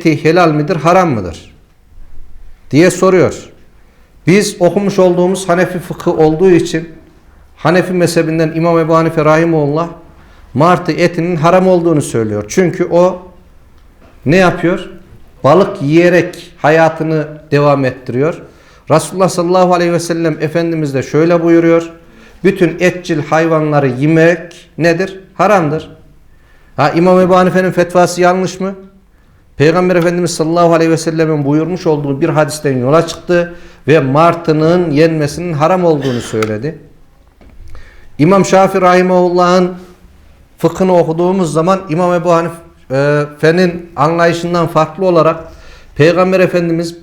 eti helal midir, haram mıdır? diye soruyor. Biz okumuş olduğumuz Hanefi fıkı olduğu için Hanefi mezhebinden İmam Ebu Hanife Rahimullah martı etinin haram olduğunu söylüyor. Çünkü o ne yapıyor? Balık yiyerek hayatını devam ettiriyor. Resulullah sallallahu aleyhi ve sellem Efendimiz de şöyle buyuruyor. Bütün etçil hayvanları yemek nedir? Haramdır. Ha İmam Ebu Hanife'nin fetvası yanlış mı? Peygamber Efendimiz sallallahu aleyhi ve sellemin buyurmuş olduğu bir hadisten yola çıktı ve martının yenmesinin haram olduğunu söyledi. İmam Şafii Rahimahullah'ın fıkhını okuduğumuz zaman İmam Ebu Hanife'nin anlayışından farklı olarak Peygamber Efendimiz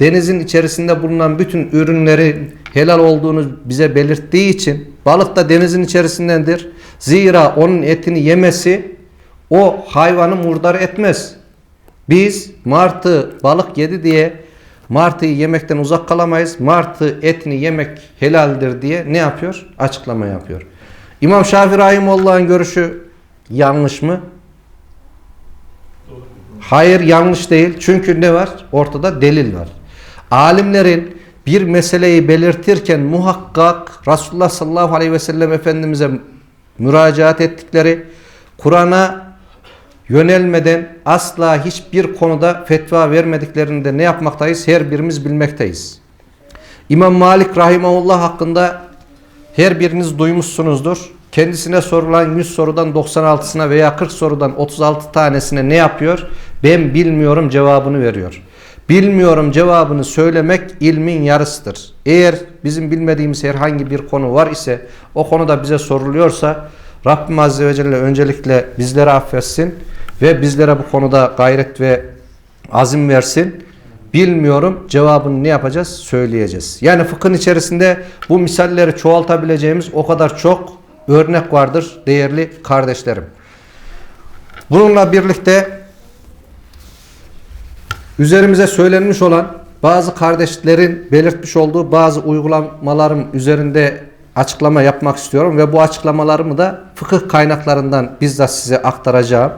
denizin içerisinde bulunan bütün ürünlerin helal olduğunu bize belirttiği için balık da denizin içerisindendir. Zira onun etini yemesi o hayvanı murdar etmez. Biz martı balık yedi diye martıyı yemekten uzak kalamayız. Martı etini yemek helaldir diye ne yapıyor? Açıklama yapıyor. İmam Şafii Rahimullah'ın görüşü yanlış mı? Hayır yanlış değil. Çünkü ne var? Ortada delil var. Alimlerin bir meseleyi belirtirken muhakkak Resulullah sallallahu aleyhi ve sellem Efendimiz'e müracaat ettikleri Kur'an'a yönelmeden asla hiçbir konuda fetva vermediklerinde ne yapmaktayız? Her birimiz bilmekteyiz. İmam Malik Rahimahullah hakkında her biriniz duymuşsunuzdur. Kendisine sorulan 100 sorudan 96'sına veya 40 sorudan 36 tanesine ne yapıyor? Ben bilmiyorum cevabını veriyor. Bilmiyorum cevabını söylemek ilmin yarısıdır. Eğer bizim bilmediğimiz herhangi bir konu var ise o konuda bize soruluyorsa Rabbim Azze ve Celle öncelikle bizleri affetsin ve bizlere bu konuda gayret ve azim versin. Bilmiyorum cevabını ne yapacağız? Söyleyeceğiz. Yani fıkhın içerisinde bu misalleri çoğaltabileceğimiz o kadar çok örnek vardır değerli kardeşlerim. Bununla birlikte üzerimize söylenmiş olan bazı kardeşlerin belirtmiş olduğu bazı uygulamalarım üzerinde açıklama yapmak istiyorum ve bu açıklamalarımı da fıkıh kaynaklarından bizzat size aktaracağım.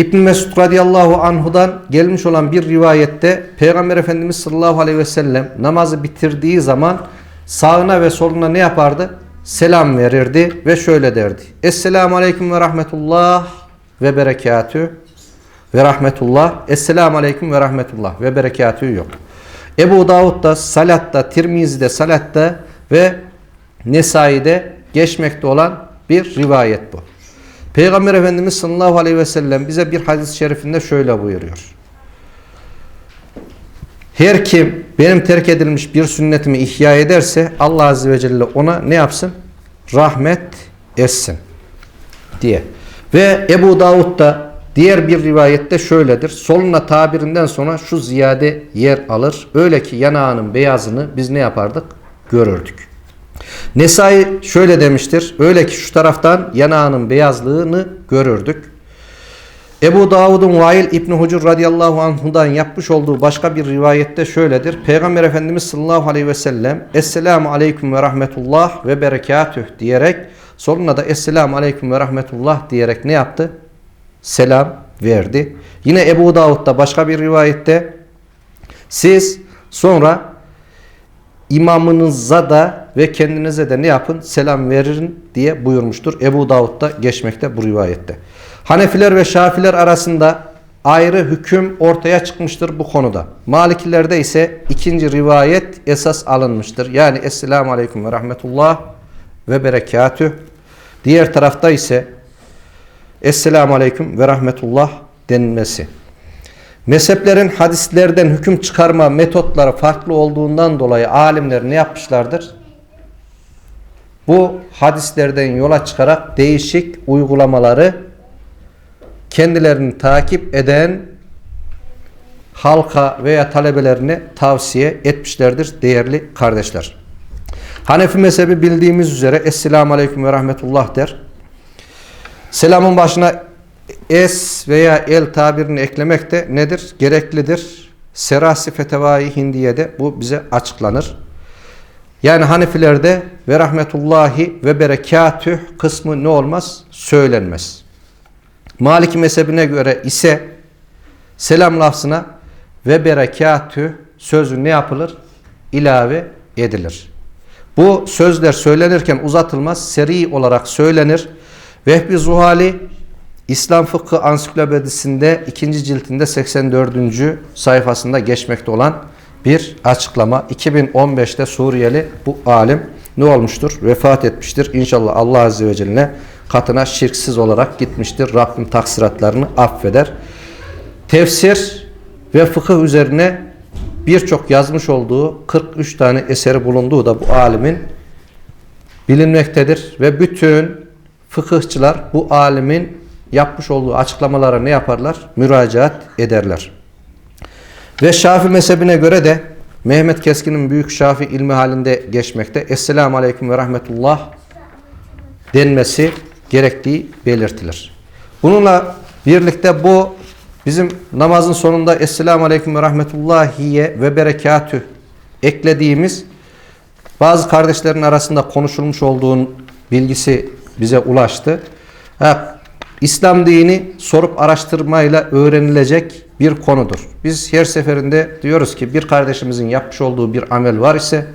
İbn Mesud radıyallahu anhudan gelmiş olan bir rivayette Peygamber Efendimiz sallallahu aleyhi ve sellem namazı bitirdiği zaman sağına ve soluna ne yapardı? Selam verirdi ve şöyle derdi. Esselamu aleyküm ve rahmetullah ve berekatü ve rahmetullah. Esselamu aleyküm ve rahmetullah ve berekatü yok. Ebu Davud'da, Salat'ta, Tirmizi'de, Salat'ta ve Nesai'de geçmekte olan bir rivayet bu. Peygamber Efendimiz sallallahu aleyhi ve sellem bize bir hadis-i şerifinde şöyle buyuruyor. Her kim benim terk edilmiş bir sünnetimi ihya ederse Allah azze ve celle ona ne yapsın? Rahmet etsin diye. Ve Ebu Davud da diğer bir rivayette şöyledir. Soluna tabirinden sonra şu ziyade yer alır. Öyle ki yanağının beyazını biz ne yapardık? Görürdük. Nesai şöyle demiştir. Öyle ki şu taraftan yanağının beyazlığını görürdük. Ebu Davud'un Vail İbni Hucur radıyallahu anhudan yapmış olduğu başka bir rivayette şöyledir. Peygamber Efendimiz sallallahu aleyhi ve sellem Esselamu aleyküm ve rahmetullah ve berekatüh diyerek sonuna da Esselamu aleyküm ve rahmetullah diyerek ne yaptı? Selam verdi. Yine Ebu Davud'da başka bir rivayette siz sonra imamınıza da ve kendinize de ne yapın? Selam verin diye buyurmuştur. Ebu Davud'da geçmekte bu rivayette. Hanefiler ve Şafiler arasında ayrı hüküm ortaya çıkmıştır bu konuda. Malikilerde ise ikinci rivayet esas alınmıştır. Yani Esselamu Aleyküm ve Rahmetullah ve Berekatüh. Diğer tarafta ise Esselamu Aleyküm ve Rahmetullah denilmesi. Mezheplerin hadislerden hüküm çıkarma metotları farklı olduğundan dolayı alimler ne yapmışlardır? Bu hadislerden yola çıkarak değişik uygulamaları kendilerini takip eden halka veya talebelerine tavsiye etmişlerdir değerli kardeşler. Hanefi mezhebi bildiğimiz üzere Esselamu Aleyküm ve Rahmetullah der. Selamın başına es veya el tabirini eklemek de nedir? Gereklidir. Serasi Fetevai Hindiye'de bu bize açıklanır. Yani Hanefilerde ve rahmetullahi ve berekatüh kısmı ne olmaz? Söylenmez. Maliki mezhebine göre ise selam lafzına ve berekatü sözü ne yapılır? İlave edilir. Bu sözler söylenirken uzatılmaz, seri olarak söylenir. Vehbi Zuhali İslam Fıkhı Ansiklopedisinde ikinci ciltinde 84. sayfasında geçmekte olan bir açıklama. 2015'te Suriyeli bu alim ne olmuştur? Vefat etmiştir. İnşallah Allah Azze ve Celle katına şirksiz olarak gitmiştir. Rabbim taksiratlarını affeder. Tefsir ve fıkıh üzerine birçok yazmış olduğu 43 tane eseri bulunduğu da bu alimin bilinmektedir. Ve bütün fıkıhçılar bu alimin yapmış olduğu açıklamalara ne yaparlar? Müracaat ederler. Ve Şafi mezhebine göre de Mehmet Keskin'in büyük Şafi ilmi halinde geçmekte. Esselamu Aleyküm ve Rahmetullah denmesi gerektiği belirtilir. Bununla birlikte bu bizim namazın sonunda Esselamu Aleyküm ve Rahmetullahiye ve Berekatü eklediğimiz bazı kardeşlerin arasında konuşulmuş olduğun bilgisi bize ulaştı. Ha, İslam dini sorup araştırmayla öğrenilecek bir konudur. Biz her seferinde diyoruz ki bir kardeşimizin yapmış olduğu bir amel var ise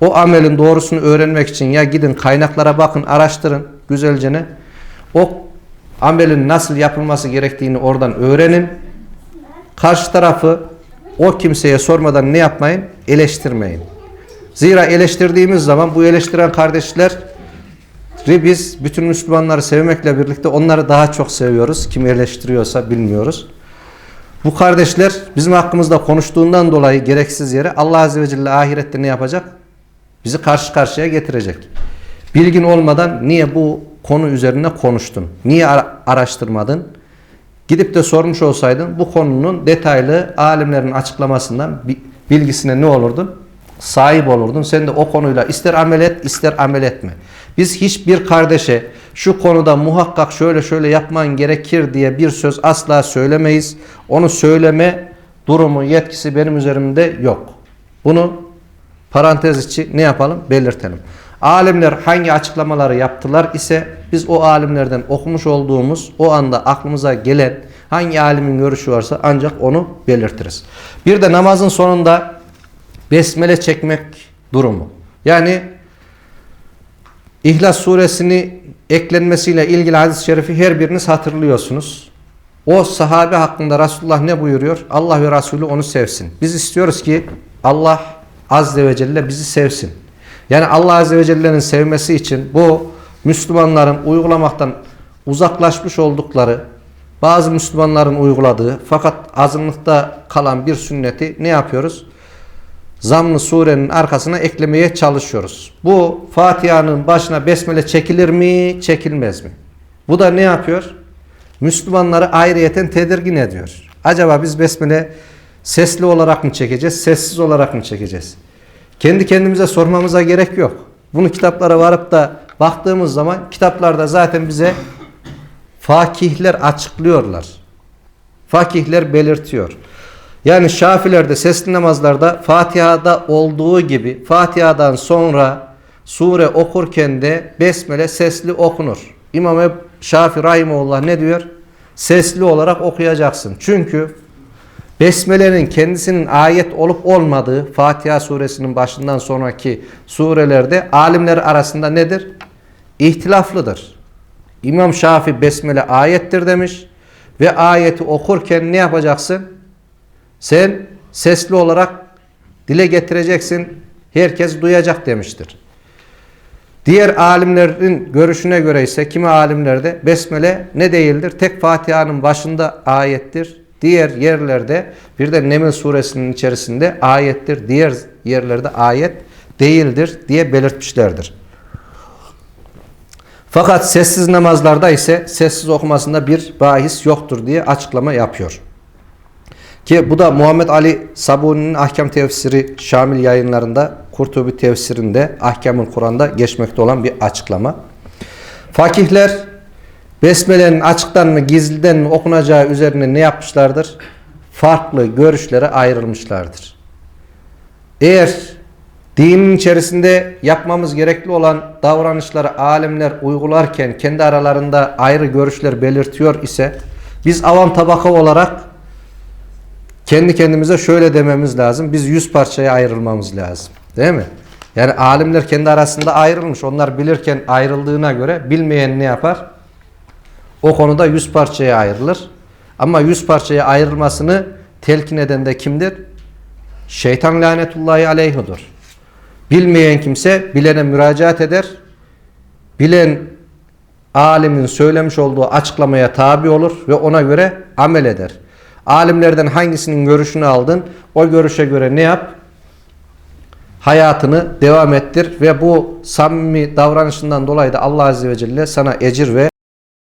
o amelin doğrusunu öğrenmek için ya gidin kaynaklara bakın, araştırın güzelce ne. O amelin nasıl yapılması gerektiğini oradan öğrenin. Karşı tarafı o kimseye sormadan ne yapmayın? Eleştirmeyin. Zira eleştirdiğimiz zaman bu eleştiren kardeşler biz bütün Müslümanları sevmekle birlikte onları daha çok seviyoruz. Kim eleştiriyorsa bilmiyoruz. Bu kardeşler bizim hakkımızda konuştuğundan dolayı gereksiz yere Allah Azze ve Celle ahirette ne yapacak? Bizi karşı karşıya getirecek. Bilgin olmadan niye bu konu üzerine konuştun? Niye araştırmadın? Gidip de sormuş olsaydın bu konunun detaylı alimlerin açıklamasından bilgisine ne olurdun? Sahip olurdun. Sen de o konuyla ister amel et ister amel etme. Biz hiçbir kardeşe şu konuda muhakkak şöyle şöyle yapman gerekir diye bir söz asla söylemeyiz. Onu söyleme durumu, yetkisi benim üzerimde yok. Bunu parantez içi ne yapalım? Belirtelim. Alimler hangi açıklamaları yaptılar ise biz o alimlerden okumuş olduğumuz o anda aklımıza gelen hangi alimin görüşü varsa ancak onu belirtiriz. Bir de namazın sonunda besmele çekmek durumu. Yani İhlas suresini eklenmesiyle ilgili hadis-i şerifi her biriniz hatırlıyorsunuz. O sahabe hakkında Resulullah ne buyuruyor? Allah ve Resulü onu sevsin. Biz istiyoruz ki Allah Azze ve Celle bizi sevsin. Yani Allah Azze ve Celle'nin sevmesi için bu Müslümanların uygulamaktan uzaklaşmış oldukları, bazı Müslümanların uyguladığı fakat azınlıkta kalan bir sünneti ne yapıyoruz? Zamlı surenin arkasına eklemeye çalışıyoruz. Bu Fatiha'nın başına besmele çekilir mi, çekilmez mi? Bu da ne yapıyor? Müslümanları ayrıyeten tedirgin ediyor. Acaba biz besmele sesli olarak mı çekeceğiz, sessiz olarak mı çekeceğiz? Kendi kendimize sormamıza gerek yok. Bunu kitaplara varıp da baktığımız zaman kitaplarda zaten bize fakihler açıklıyorlar. Fakihler belirtiyor. Yani Şafilerde sesli namazlarda Fatiha'da olduğu gibi Fatiha'dan sonra sure okurken de besmele sesli okunur. İmam Şafi Rahimullah ne diyor? Sesli olarak okuyacaksın. Çünkü Besmele'nin kendisinin ayet olup olmadığı Fatiha suresinin başından sonraki surelerde alimler arasında nedir? İhtilaflıdır. İmam Şafi Besmele ayettir demiş ve ayeti okurken ne yapacaksın? Sen sesli olarak dile getireceksin. Herkes duyacak demiştir. Diğer alimlerin görüşüne göre ise kimi alimlerde besmele ne değildir? Tek Fatiha'nın başında ayettir. Diğer yerlerde bir de Neml suresinin içerisinde ayettir. Diğer yerlerde ayet değildir diye belirtmişlerdir. Fakat sessiz namazlarda ise sessiz okumasında bir bahis yoktur diye açıklama yapıyor. Ki bu da Muhammed Ali Sabuni'nin ahkam tefsiri Şamil yayınlarında Kurtubi tefsirinde Ahkamül Kur'an'da geçmekte olan bir açıklama. Fakihler Besmele'nin açıktan mı gizliden mi okunacağı üzerine ne yapmışlardır? Farklı görüşlere ayrılmışlardır. Eğer dinin içerisinde yapmamız gerekli olan davranışları alimler uygularken kendi aralarında ayrı görüşler belirtiyor ise biz avam tabaka olarak kendi kendimize şöyle dememiz lazım. Biz yüz parçaya ayrılmamız lazım. Değil mi? Yani alimler kendi arasında ayrılmış. Onlar bilirken ayrıldığına göre bilmeyen ne yapar? O konuda yüz parçaya ayrılır. Ama yüz parçaya ayrılmasını telkin eden de kimdir? Şeytan lanetullahi aleyhudur. Bilmeyen kimse bilene müracaat eder. Bilen alimin söylemiş olduğu açıklamaya tabi olur ve ona göre amel eder. Alimlerden hangisinin görüşünü aldın? O görüşe göre ne yap? Hayatını devam ettir ve bu samimi davranışından dolayı da Allah Azze ve Celle sana ecir ve